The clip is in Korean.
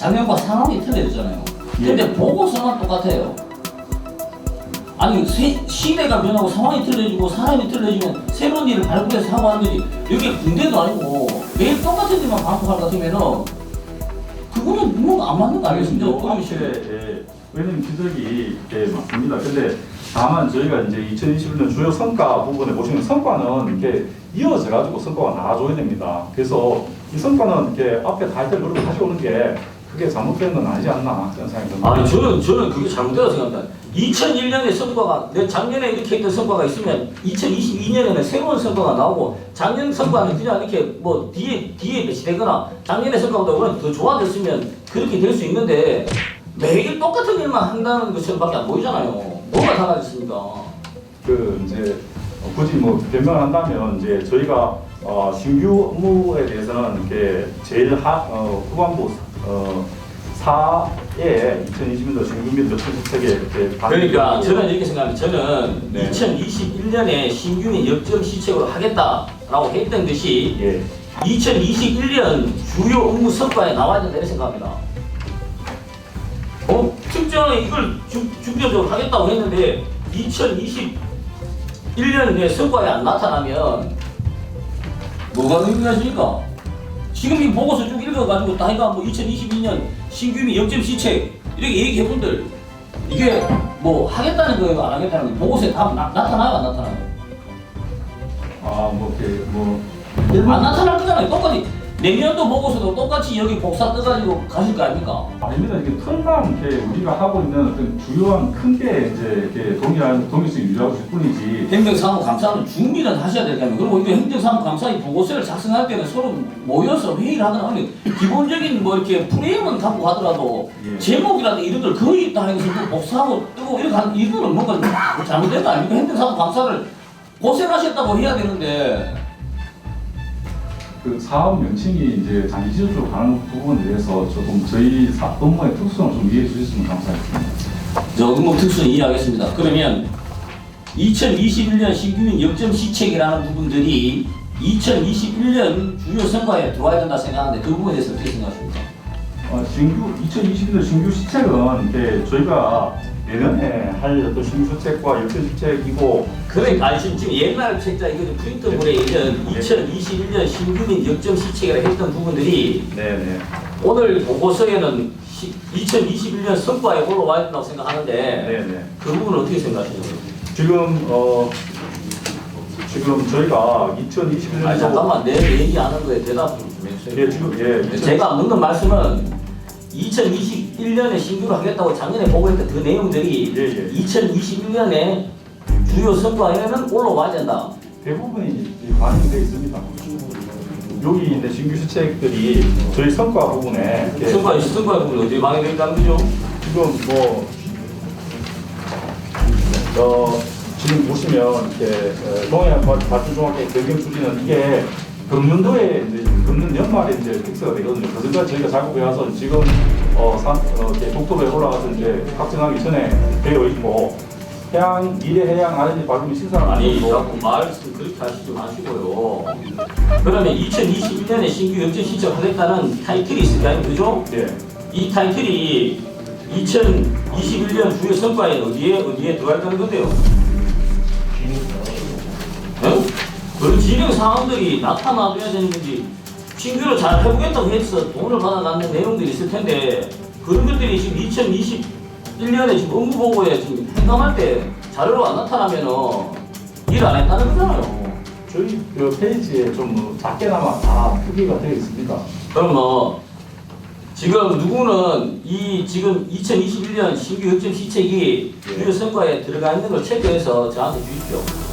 방향과 상황이 틀려졌잖아요. 근데 보고서만 똑같아요. 아니 세, 시대가 변하고 상황이 틀려지고 사람이 틀려지면 새로운 일을 발굴해서 하고 하는 거지 여기 군대도 아니고 매일 똑같은 일만 반복할 것 같으면은 그거는 뭐안 맞는 거 아니겠습니까? 이렇게 예, 왜냐면 기적이 예, 맞습니다. 근데 다만 저희가 이제 2021년 주요 성과 부분에 보시면 성과는 이렇게 이어져 가지고 성과가 나와줘야 됩니다. 그래서 이 성과는 이렇게 앞에 타이틀 그리고 다시 오는 게 그게 잘못된 건 아니지 않나 그런 생각이 듭니다. 아니 저는 저는 그게 잘못되다고 생각합니다. 2001년에 성과가 내 작년에 이렇게 했던 성과가 있으면 2022년에는 새로운 성과가 나오고 작년 성과는 그냥 이렇게 뭐 뒤에 뒤에 배치되거나 작년의 성과보다 오히려 더 좋아졌으면 그렇게 될 수 있는데 매일 똑같은 일만 한다는 것처럼밖에 안 보이잖아요. 뭐가 달라졌습니까? 그 이제 어, 굳이 뭐 변명을 한다면 이제 저희가 어, 신규 업무에 대해서는 이렇게 제일 하, 어, 후반부 어, 4에 2020년도 신규 및 역전시책에 이렇게 그러니까 저는 이렇게 생각합니다. 저는 네. 2021년에 신규민 역점 시책으로 하겠다라고 했던 것이 예. 2021년 주요 업무 성과에 나와야 된다 이렇게 생각합니다. 어? 특정에 이걸 주, 중점적으로 하겠다고 했는데 2021년에 성과에 안 나타나면 뭐가 의미가 있습니까? 지금 이 보고서 쭉 읽어가지고 다이가 뭐 2022년 신규민 역점 시책 이렇게 얘기해본들 이게 뭐 하겠다는 거예요 안 하겠다는 거예요 보고서에 다 나, 나타나요 안 나타나요? 아뭐 이렇게 뭐 안 나타날 거잖아요. 똑같이 내년도 보고서도 똑같이 여기 복사 떠가지고 가실 거 아닙니까? 아닙니다. 이게 틀만 이렇게 우리가 하고 있는 어떤 주요한 큰 게 이제 이렇게 동일한 동일성 유지하고 있을 뿐이지. 행정사무 감사는 준비는 하셔야 될 거아니에요 그리고 이거 행정사무 감사의 보고서를 작성할 때는 서로 모여서 회의를 하거나 하면 기본적인 뭐 이렇게 프레임은 갖고 가더라도 예. 제목이라든지 이런 걸 거의 있다 해서 또 복사하고 뜨고 이렇게 하는 이거는 뭔가 좀 잘못된 거 아닙니까? 행정사무 감사를 고생하셨다고 해야 되는데 그 사업 명칭이 이제 장기지적으로 가는 부분에 대해서 조금 저희 사, 업무의 특성을 좀 이해해 주셨으면 감사하겠습니다. 저 업무 특수는 이해하겠습니다. 그러면 2021년 신규민 역점 시책이라는 부분들이 2021년 주요 성과에 들어와야 된다 생각하는데 그 부분에 대해서 어떻게 생각하십니까? 어, 신규 2020년 신규 시책은 이제 저희가 내년에 할 어떤 역전 시책이고 그러니까 아니, 지금 지금 옛날 책자 이거 좀 프린트물에 있는 2021년 신규민 역점 시책이라 했던 부분들이 네네 오늘 보고서에는 시, 2021년 성과에 올라와야 된다고 생각하는데 네네 그 부분은 어떻게 생각하시나요? 지금 어 지금 저희가 2021년도 아니 잠깐만 내 얘기하는 거에 대답 좀 해주세요. 예 지금 예 제가 묻는 말씀은 2021년에 신규로 하겠다고 작년에 보고했던 그 내용들이 예, 예. 2021년에 주요 성과에는 올라와야 된다. 대부분이 반영되어 있습니다. 여기 있는 신규 시책들이 저희 성과 부분에 이렇게 성과 성과 부분 어디 방해되어 있다는 거죠? 지금 뭐, 어, 지금 보시면, 이렇게, 어, 동해안 발주종합계 변경 추진은 이게 금년도에 이제 금년 연말에 이제 픽스가 되거든요. 그전까지 저희가 작업해 와서 지금, 어, 산, 어, 이렇게 독도로에 올라가서 이제 확정하기 전에 되어 있고, 해양, 미래 해양 R&D 발굴 시설 아니 자꾸 말씀 그렇게 하시지 마시고요. 그러면 2021년에 신규 역전 시청하겠다는 타이틀이 있을 게 아니에요, 그죠? 예. 이 타이틀이 2021년 주요 성과에 어디에 어디에 들어가 있다는 건데요? 그런 진행 상황들이 나타나줘야 되는 건지 신규로 잘 해보겠다고 해서 돈을 받아가는 내용들이 있을 텐데 그런 것들이 지금 2021년에 지금 업무 보고에 지금 행감할 때 자료로 안 나타나면은 일 안 했다는 거잖아요. 저희 그 페이지에 좀 작게나마 다 표기가 되어 있습니다. 그럼 뭐 지금 누구는 이 지금 2021년 신규 역점 시책이 예. 주요 성과에 들어가 있는 걸 체크해서 저한테 주십시오.